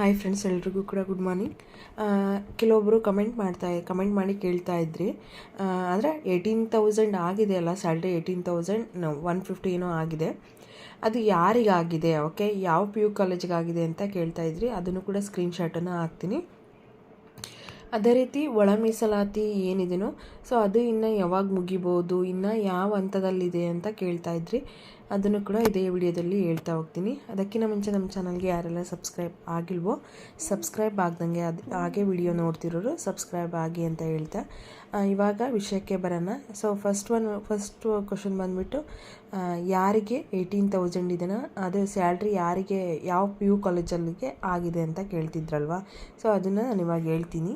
Hi friends ಎಲ್ರಿಗೂ ಕೂಡ good morning ಕೆಲವೊಬ್ಬರು ಕಮೆಂಟ್ ಮಾಡ್ತಾ ಕಮೆಂಟ್ ಮಾಡಿ ಕೇಳ್ತಾ ಇದ್ರಿ. ಅಂದರೆ ಏಯ್ಟೀನ್ ತೌಸಂಡ್ ಆಗಿದೆ ಅಲ್ಲ salary eighteen thousand one fifty ಏನೋ ಆಗಿದೆ. ಅದು ಯಾರಿಗಾಗಿದೆ ಓಕೆ ಯಾವ ಪಿ ಯು ಕಾಲೇಜಿಗಾಗಿದೆ ಅಂತ ಕೇಳ್ತಾ ಇದ್ರಿ, ಅದನ್ನು ಕೂಡ ಸ್ಕ್ರೀನ್ಶಾಟನ್ನು ಹಾಕ್ತೀನಿ. ಅದೇ ರೀತಿ ಒಳ ಮೀಸಲಾತಿ ಏನಿದೆಯೋ ಸೊ ಅದು ಇನ್ನು ಯಾವಾಗ ಮುಗಿಬೋದು, ಇನ್ನು ಯಾವ ಹಂತದಲ್ಲಿದೆ ಅಂತ ಕೇಳ್ತಾ ಇದ್ರಿ. ಅದನ್ನು ಕೂಡ ಇದೇ ವಿಡಿಯೋದಲ್ಲಿ ಹೇಳ್ತಾ ಹೋಗ್ತೀನಿ. ಅದಕ್ಕಿಂತ ಮುಂಚೆ ನಮ್ಮ ಚಾನಲ್ಗೆ ಯಾರೆಲ್ಲ ಸಬ್ಸ್ಕ್ರೈಬ್ ಆಗಿಲ್ವೋ, ಸಬ್ಸ್ಕ್ರೈಬ್ ಆಗ್ದಂಗೆ ಅದು, ಹಾಗೆ ವಿಡಿಯೋ ನೋಡ್ತಿರೋರು ಸಬ್ಸ್ಕ್ರೈಬ್ ಆಗಿ ಅಂತ ಹೇಳ್ತಾ. ಇವಾಗ ವಿಷಯಕ್ಕೆ ಬರೋಣ. So first one first question ಬಂದುಬಿಟ್ಟು ಯಾರಿಗೆ ಏಯ್ಟೀನ್ ತೌಸಂಡ್ ಇದನ್ನು ಅದು ಸ್ಯಾಲ್ರಿ ಯಾರಿಗೆ, ಯಾವ ಪಿ ಯು ಕಾಲೇಜಲ್ಲಿಗೆ ಆಗಿದೆ ಅಂತ ಕೇಳ್ತಿದ್ರಲ್ವ? ಸೊ ಅದನ್ನು ನಾನು ಇವಾಗ ಹೇಳ್ತೀನಿ.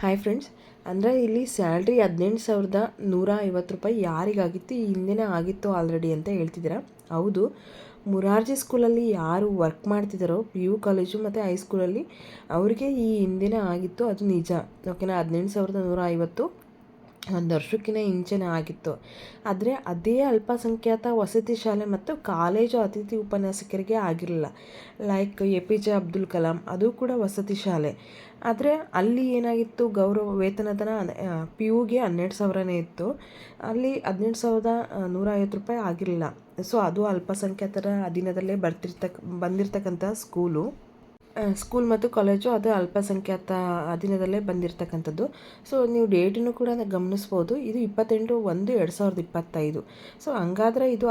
ಹಾಯ್ ಫ್ರೆಂಡ್ಸ್ ಅಂದರೆ ಇಲ್ಲಿ ಸ್ಯಾಲ್ರಿ ಹದಿನೆಂಟು ಸಾವಿರದ ನೂರ ಐವತ್ತು ರೂಪಾಯಿ ಯಾರಿಗಾಗಿತ್ತು, ಈ ಹಿಂದೆನೇ ಆಗಿತ್ತು ಆಲ್ರೆಡಿ ಅಂತ ಹೇಳ್ತಿದ್ದೀರ? ಹೌದು, ಮುರಾರ್ಜಿ ಸ್ಕೂಲಲ್ಲಿ ಯಾರು ವರ್ಕ್ ಮಾಡ್ತಿದ್ದಾರೋ ಪಿ ಯು ಕಾಲೇಜು ಮತ್ತು ಹೈಸ್ಕೂಲಲ್ಲಿ ಅವರಿಗೆ ಈ ಹಿಂದಿನ ಆಗಿತ್ತು, ಅದು ನಿಜ. ಓಕೆನಾ ಹದಿನೆಂಟು ಸಾವಿರದ ನೂರ ಐವತ್ತು ಒಂದು ವರ್ಷಕ್ಕಿಂತ ಇಂಚೆನೇ ಆಗಿತ್ತು. ಆದರೆ ಅದೇ ಅಲ್ಪಸಂಖ್ಯಾತ ವಸತಿ ಶಾಲೆ ಮತ್ತು ಕಾಲೇಜು ಅತಿಥಿ ಉಪನ್ಯಾಸಕರಿಗೆ ಆಗಿರಲಿಲ್ಲ. Like A P J Abdul Kalam ಅದು ಕೂಡ ವಸತಿ ಶಾಲೆ. ಆದರೆ ಅಲ್ಲಿ ಏನಾಗಿತ್ತು? ಗೌರವ ವೇತನದನ ಪಿ ಯುಗೆ ಹನ್ನೆರಡು ಸಾವಿರನೇ ಇತ್ತು. ಅಲ್ಲಿ ಹದಿನೆಂಟು ಸಾವಿರದ ನೂರ ಐವತ್ತು ರೂಪಾಯಿ ಆಗಿರಲಿಲ್ಲ. ಸೊ ಅದು ಅಲ್ಪಸಂಖ್ಯಾತರ ಅಧೀನದಲ್ಲೇ ಬರ್ತಿರ್ತಕ್ಕ ಬಂದಿರತಕ್ಕಂಥ ಸ್ಕೂಲು ಸ್ಕೂಲ್ ಮತ್ತು ಕಾಲೇಜು ಅದು ಅಲ್ಪಸಂಖ್ಯಾತ ಅಧೀನದಲ್ಲೇ ಬಂದಿರತಕ್ಕಂಥದ್ದು. ಸೊ ನೀವು ಡೇಟನ್ನು ಕೂಡ ಗಮನಿಸ್ಬೋದು. ಇದು ಇಪ್ಪತ್ತೆಂಟು ಒಂದು ಎರಡು ಸಾವಿರದ ಇಪ್ಪತ್ತೈದು. ಸೊ ಹಂಗಾದ್ರೆ ಇದು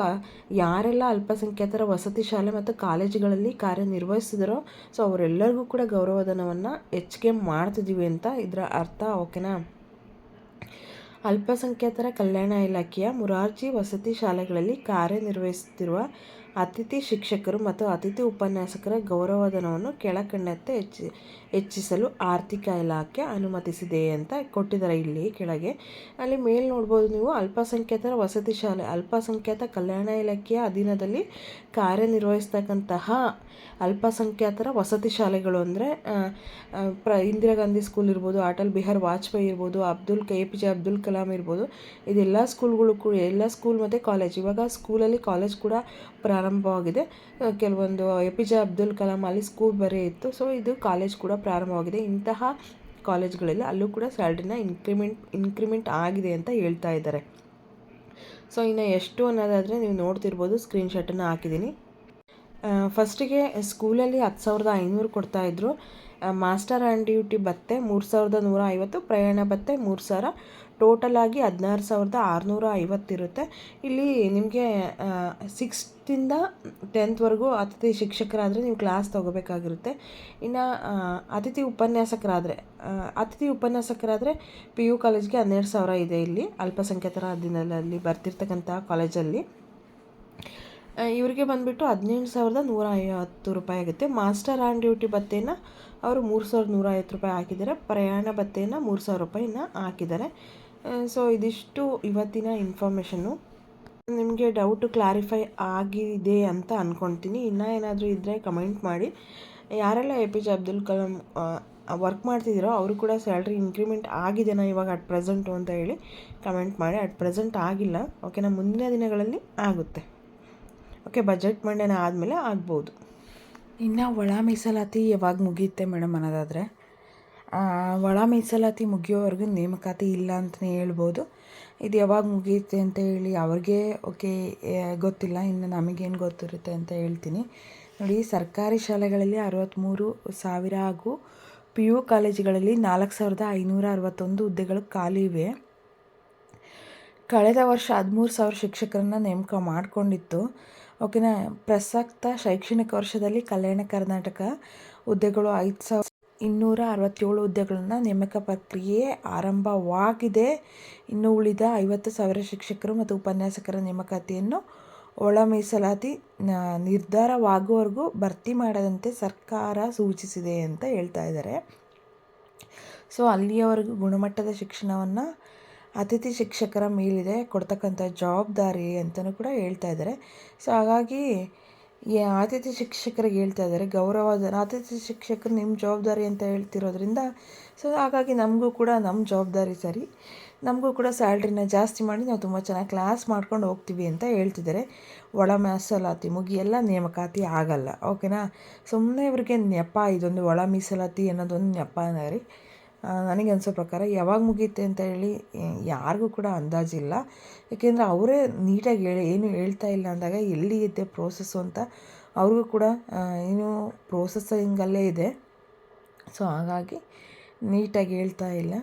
ಯಾರೆಲ್ಲ ಅಲ್ಪಸಂಖ್ಯಾತರ ವಸತಿ ಶಾಲೆ ಮತ್ತು ಕಾಲೇಜುಗಳಲ್ಲಿ ಕಾರ್ಯನಿರ್ವಹಿಸಿದರೋ ಸೊ ಅವರೆಲ್ಲರಿಗೂ ಕೂಡ ಗೌರವಧನವನ್ನು ಹೆಚ್ಚಿಗೆ ಮಾಡ್ತಿದ್ದೀವಿ ಅಂತ ಇದರ ಅರ್ಥ ಓಕೆನಾ ಅಲ್ಪಸಂಖ್ಯಾತರ ಕಲ್ಯಾಣ ಇಲಾಖೆಯ ಮುರಾರ್ಜಿ ವಸತಿ ಶಾಲೆಗಳಲ್ಲಿ ಕಾರ್ಯನಿರ್ವಹಿಸುತ್ತಿರುವ ಅತಿಥಿ ಶಿಕ್ಷಕರು ಮತ್ತು ಅತಿಥಿ ಉಪನ್ಯಾಸಕರ ಗೌರವಧನವನ್ನು ಕೆಳಕಂಡಂತೆ ಹೆಚ್ಚಿ, ಹೆಚ್ಚಿಸಲು ಆರ್ಥಿಕ ಇಲಾಖೆ ಅನುಮತಿಸಿದೆ ಅಂತ ಕೊಟ್ಟಿದ್ದಾರೆ. ಇಲ್ಲಿ ಕೆಳಗೆ, ಅಲ್ಲಿ ಮೇಲೆ ನೋಡ್ಬೋದು ನೀವು. ಅಲ್ಪಸಂಖ್ಯಾತರ ವಸತಿ ಶಾಲೆ, ಅಲ್ಪಸಂಖ್ಯಾತ ಕಲ್ಯಾಣ ಇಲಾಖೆಯ ಅಧೀನದಲ್ಲಿ ಕಾರ್ಯನಿರ್ವಹಿಸ್ತಕ್ಕಂತಹ ಅಲ್ಪಸಂಖ್ಯಾತರ ವಸತಿ ಶಾಲೆಗಳು ಅಂದರೆ ಪ್ರ, ಇಂದಿರಾ ಗಾಂಧಿ ಸ್ಕೂಲ್ ಇರ್ಬೋದು, ಅಟಲ್ ಬಿಹಾರ್ ವಾಜಪೇಯಿ ಇರ್ಬೋದು, Abdul K P J Abdul Kalam ಇರ್ಬೋದು, ಇದೆಲ್ಲ ಸ್ಕೂಲ್ಗಳು ಕೂಡ, ಎಲ್ಲ ಸ್ಕೂಲ್ ಮತ್ತು ಕಾಲೇಜ್, ಇವಾಗ ಸ್ಕೂಲಲ್ಲಿ ಕಾಲೇಜ್ ಕೂಡ ಪ್ರಾರಂಭವಾಗಿದೆ. ಕೆಲವೊಂದು A P J Abdul Kalam ಅಲ್ಲಿ ಸ್ಕೂಲ್ ಬರೀ ಇತ್ತು, ಸೊ ಇದು ಕಾಲೇಜ್ ಕೂಡ ಪ್ರಾರಂಭವಾಗಿದೆ. ಇಂತಹ ಕಾಲೇಜ್ಗಳಲ್ಲಿ, ಅಲ್ಲೂ ಕೂಡ ಸ್ಯಾಲ್ರಿನ ಇನ್ಕ್ರಿಮೆಂಟ್ ಇನ್ಕ್ರಿಮೆಂಟ್ ಆಗಿದೆ ಅಂತ ಹೇಳ್ತಾ ಇದ್ದಾರೆ. ಸೊ ಇನ್ನು ಎಷ್ಟು ಅನ್ನೋದಾದರೆ ನೀವು ನೋಡ್ತಿರ್ಬೋದು, ಸ್ಕ್ರೀನ್ಶಾಟನ್ನು ಹಾಕಿದ್ದೀನಿ. ಫಸ್ಟಿಗೆ ಸ್ಕೂಲಲ್ಲಿ ಹತ್ತು ಸಾವಿರದ ಐನೂರು ಕೊಡ್ತಾಯಿದ್ರು ಮಾಸ್ಟರ್ ಆ್ಯಂಡ್ ಡ್ಯೂಟಿ ಭತ್ತೆ ಮೂರು ಸಾವಿರದ ನೂರ ಐವತ್ತು, ಪ್ರಯಾಣ ಭತ್ತೆ ಮೂರು ಸಾವಿರ. ಟೋಟಲ್ ಆಗಿ ಹದಿನಾರು ಸಾವಿರದ ಆರುನೂರ ಐವತ್ತಿರುತ್ತೆ ಇಲ್ಲಿ ನಿಮಗೆ ಸಿಕ್ಸ್ತಿಂದ ಟೆಂತ್ವರೆಗೂ ಅತಿಥಿ ಶಿಕ್ಷಕರಾದರೆ ನೀವು ಕ್ಲಾಸ್ ತೊಗೋಬೇಕಾಗಿರುತ್ತೆ. ಇನ್ನು ಅತಿಥಿ ಉಪನ್ಯಾಸಕರಾದರೆ ಅತಿಥಿ ಉಪನ್ಯಾಸಕರಾದರೆ ಪಿ ಯು ಕಾಲೇಜ್ಗೆ ಹನ್ನೆರಡು ಸಾವಿರ ಇದೆ ಇಲ್ಲಿ, ಅಲ್ಪಸಂಖ್ಯಾತರ ದಿನದಲ್ಲಿ ಬರ್ತಿರ್ತಕ್ಕಂಥ ಕಾಲೇಜಲ್ಲಿ ಇವರಿಗೆ ಬಂದುಬಿಟ್ಟು ಹದಿನೆಂಟು ಸಾವಿರದ ನೂರ ಐವತ್ತು ರೂಪಾಯಿ ಆಗುತ್ತೆ. ಮಾಸ್ಟರ್ ಆನ್ ಡ್ಯೂಟಿ ಭತ್ತೆನ ಅವರು ಮೂರು ಸಾವಿರದ ನೂರ ಐವತ್ತು ರೂಪಾಯಿ ಹಾಕಿದ್ದಾರೆ. ಪ್ರಯಾಣ ಭತ್ತೆಯನ್ನು ಮೂರು ಸಾವಿರ ರೂಪಾಯಿನ ಹಾಕಿದ್ದಾರೆ. ಸೊ ಇದಿಷ್ಟು ಇವತ್ತಿನ ಇನ್ಫಾರ್ಮೇಷನ್ನು. ನಿಮಗೆ ಡೌಟು ಕ್ಲಾರಿಫೈ ಆಗಿದೆ ಅಂತ ಅಂದ್ಕೊಳ್ತೀನಿ ಇನ್ನೂ ಏನಾದರೂ ಇದ್ದರೆ ಕಮೆಂಟ್ ಮಾಡಿ. ಯಾರೆಲ್ಲ A P J Abdul Kalam work ಮಾಡ್ತಿದ್ದೀರೋ ಅವರು ಕೂಡ ಸ್ಯಾಲ್ರಿ ಇನ್ಕ್ರಿಮೆಂಟ್ ಆಗಿದೆನಾ ಇವಾಗ ಅಟ್ ಪ್ರೆಸೆಂಟು ಅಂತ ಹೇಳಿ ಕಮೆಂಟ್ ಮಾಡಿ. ಅಟ್ ಪ್ರೆಸೆಂಟ್ ಆಗಿಲ್ಲ. ಓಕೆನಾ? ಮುಂದಿನ ದಿನಗಳಲ್ಲಿ ಆಗುತ್ತೆ. ಓಕೆ, ಬಜೆಟ್ ಮಂಡನೆ ಆದಮೇಲೆ ಆಗ್ಬೋದು. ಇನ್ನು ಒಳ ಮೀಸಲಾತಿ ಯಾವಾಗ ಮುಗಿಯುತ್ತೆ ಮೇಡಮ್ ಅನ್ನೋದಾದರೆ ಒಳ ಮೀಸಲಾತಿ ಮುಗಿಯೋವರೆಗೂ ನೇಮಕಾತಿ ಇಲ್ಲ ಅಂತಲೇ ಹೇಳ್ಬೋದು. ಇದು ಯಾವಾಗ ಮುಗಿಯುತ್ತೆ ಅಂತ ಹೇಳಿ ಅವ್ರಿಗೆ, ಓಕೆ ಗೊತ್ತಿಲ್ಲ, ಇನ್ನು ನಮಗೇನು ಗೊತ್ತಿರುತ್ತೆ ಅಂತ ಹೇಳ್ತೀನಿ. ನೋಡಿ, ಸರ್ಕಾರಿ ಶಾಲೆಗಳಲ್ಲಿ ಅರವತ್ತ್ಮೂರು ಸಾವಿರ ಹಾಗೂ ಪಿ ಯು ಕಾಲೇಜುಗಳಲ್ಲಿ ನಾಲ್ಕು ಸಾವಿರದ ಐನೂರ ಅರವತ್ತೊಂದು ಹುದ್ದೆಗಳು ಖಾಲಿ ಇವೆ. ಕಳೆದ ವರ್ಷ ಹದಿಮೂರು ಸಾವಿರ ಶಿಕ್ಷಕರನ್ನು ನೇಮಕ ಮಾಡಿಕೊಂಡಿತ್ತು. ಓಕೆನಾ? ಪ್ರಸಕ್ತ ಶೈಕ್ಷಣಿಕ ವರ್ಷದಲ್ಲಿ ಕಲ್ಯಾಣ ಕರ್ನಾಟಕ ಹುದ್ದೆಗಳು ಐದು ಸಾವಿರ ಇನ್ನೂರ ಅರವತ್ತೇಳು ಹುದ್ದೆಗಳನ್ನು ನೇಮಕ ಪ್ರಕ್ರಿಯೆ ಆರಂಭವಾಗಿದೆ. ಇನ್ನು ಉಳಿದ ಐವತ್ತು ಸಾವಿರ ಶಿಕ್ಷಕರು ಮತ್ತು ಉಪನ್ಯಾಸಕರ ನೇಮಕಾತಿಯನ್ನು ಒಳ ಮೀಸಲಾತಿ ನಿರ್ಧಾರವಾಗುವವರೆಗೂ ಭರ್ತಿ ಮಾಡದಂತೆ ಸರ್ಕಾರ ಸೂಚಿಸಿದೆ ಅಂತ ಹೇಳ್ತಾ ಇದ್ದಾರೆ. ಸೊ, ಅಲ್ಲಿಯವರೆಗೂ ಗುಣಮಟ್ಟದ ಶಿಕ್ಷಣವನ್ನು ಅತಿಥಿ ಶಿಕ್ಷಕರ ಮೇಲಿದೆ, ಕೊಡ್ತಕ್ಕಂಥ ಜವಾಬ್ದಾರಿ ಅಂತಲೂ ಕೂಡ ಹೇಳ್ತಾ ಇದ್ದಾರೆ. ಸೊ ಹಾಗಾಗಿ, ಈ ಅತಿಥಿ ಶಿಕ್ಷಕರಿಗೆ ಹೇಳ್ತಾ ಇದ್ದಾರೆ, ಗೌರವದ, ಅತಿಥಿ ಶಿಕ್ಷಕರು ನಿಮ್ಮ ಜವಾಬ್ದಾರಿ ಅಂತ ಹೇಳ್ತಿರೋದ್ರಿಂದ ಸೊ ಹಾಗಾಗಿ ನಮಗೂ ಕೂಡ ನಮ್ಮ ಜವಾಬ್ದಾರಿ ಸರಿ. ನಮಗೂ ಕೂಡ ಸ್ಯಾಲ್ರಿನ ಜಾಸ್ತಿ ಮಾಡಿ ನಾವು ತುಂಬ ಚೆನ್ನಾಗಿ ಕ್ಲಾಸ್ ಮಾಡ್ಕೊಂಡು ಹೋಗ್ತೀವಿ ಅಂತ ಹೇಳ್ತಿದ್ದಾರೆ. ಒಳ ಮೀಸಲಾತಿ ಎಲ್ಲ ನೇಮಕಾತಿ ಆಗಲ್ಲ, ಓಕೆನಾ? ಸುಮ್ಮನೆ ಇವ್ರಿಗೆ ನೆಪ, ಇದೊಂದು ಒಳ ಮೀಸಲಾತಿ ಅನ್ನೋದೊಂದು ನೆಪ ರೀ ನನಗೆ ಅನಿಸೋ ಪ್ರಕಾರ ಯಾವಾಗ ಮುಗಿಯುತ್ತೆ ಅಂತ ಹೇಳಿ ಯಾರಿಗೂ ಕೂಡ ಅಂದಾಜಿಲ್ಲ. ಏಕೆಂದರೆ ಅವರೇ ನೀಟಾಗಿ ಹೇಳಿ, ಏನು ಹೇಳ್ತಾ ಇಲ್ಲ ಅಂದಾಗ ಎಲ್ಲಿ ಇದೆ ಪ್ರೋಸೆಸ್ ಅಂತ ಅವ್ರಿಗೂ ಕೂಡ ಏನು ಪ್ರೋಸೆಸ್ಸಿಂಗಲ್ಲೇ ಇದೆ. ಸೊ ಹಾಗಾಗಿ ನೀಟಾಗಿ ಹೇಳ್ತಾ ಇಲ್ಲ.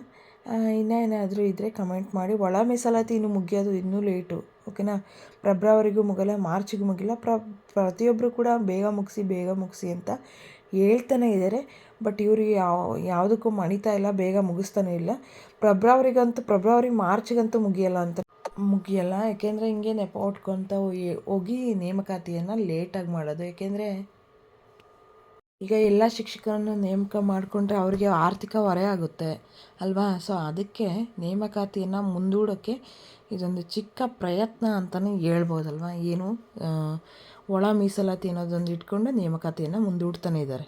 ಇನ್ನೇನಾದರೂ ಇದ್ದರೆ ಕಮೆಂಟ್ ಮಾಡಿ. ಒಳ ಮೀಸಲಾತಿ ಇನ್ನು ಮುಗಿಯೋದು ಇನ್ನೂ ಲೇಟು ಓಕೆನಾ ಫೆಬ್ರವರಿಗೂ ಮುಗಿಲ್ಲ ಮಾರ್ಚಿಗೂ ಮುಗಿಲ್ಲ, ಪ್ರ ಪ್ರತಿಯೊಬ್ಬರು ಕೂಡ ಬೇಗ ಮುಗಿಸಿ ಬೇಗ ಮುಗಿಸಿ ಅಂತ ಹೇಳ್ತಾನೆ ಇದ್ದಾರೆ ಬಟ್ ಇವರಿಗೆ ಯಾವ, ಯಾವುದಕ್ಕೂ ಮಣಿತಾ ಇಲ್ಲ, ಬೇಗ ಮುಗಿಸ್ತಾನೆ ಇಲ್ಲ. ಫೆಬ್ರವರಿಗಂತೂ ಫೆಬ್ರವರಿ ಮಾರ್ಚ್ಗಂತೂ ಮುಗಿಯಲ್ಲ ಅಂತ. ಮುಗಿಯಲ್ಲ, ಯಾಕೆಂದರೆ ಹಿಂಗೆ ನೆಪ ಉಟ್ಕೊತ ಹೋಗಿ ನೇಮಕಾತಿಯನ್ನು ಲೇಟಾಗಿ ಮಾಡೋದು. ಯಾಕೆಂದರೆ ಈಗ ಎಲ್ಲ ಶಿಕ್ಷಕರನ್ನು ನೇಮಕ ಮಾಡಿಕೊಂಡ್ರೆ ಅವರಿಗೆ ಆರ್ಥಿಕ ಹೊರೆ ಆಗುತ್ತೆ, ಅಲ್ವಾ? ಸೊ ಅದಕ್ಕೆ ನೇಮಕಾತಿಯನ್ನು ಮುಂದೂಡೋಕ್ಕೆ ಇದೊಂದು ಚಿಕ್ಕ ಪ್ರಯತ್ನ ಅಂತಲೇ ಹೇಳ್ಬೋದಲ್ವ? ಏನು ಒಳ ಮೀಸಲಾತಿ ಅನ್ನೋದೊಂದು ಇಟ್ಕೊಂಡು ನೇಮಕಾತಿಯನ್ನು ಮುಂದೂಡ್ತಾನೆ ಇದ್ದಾರೆ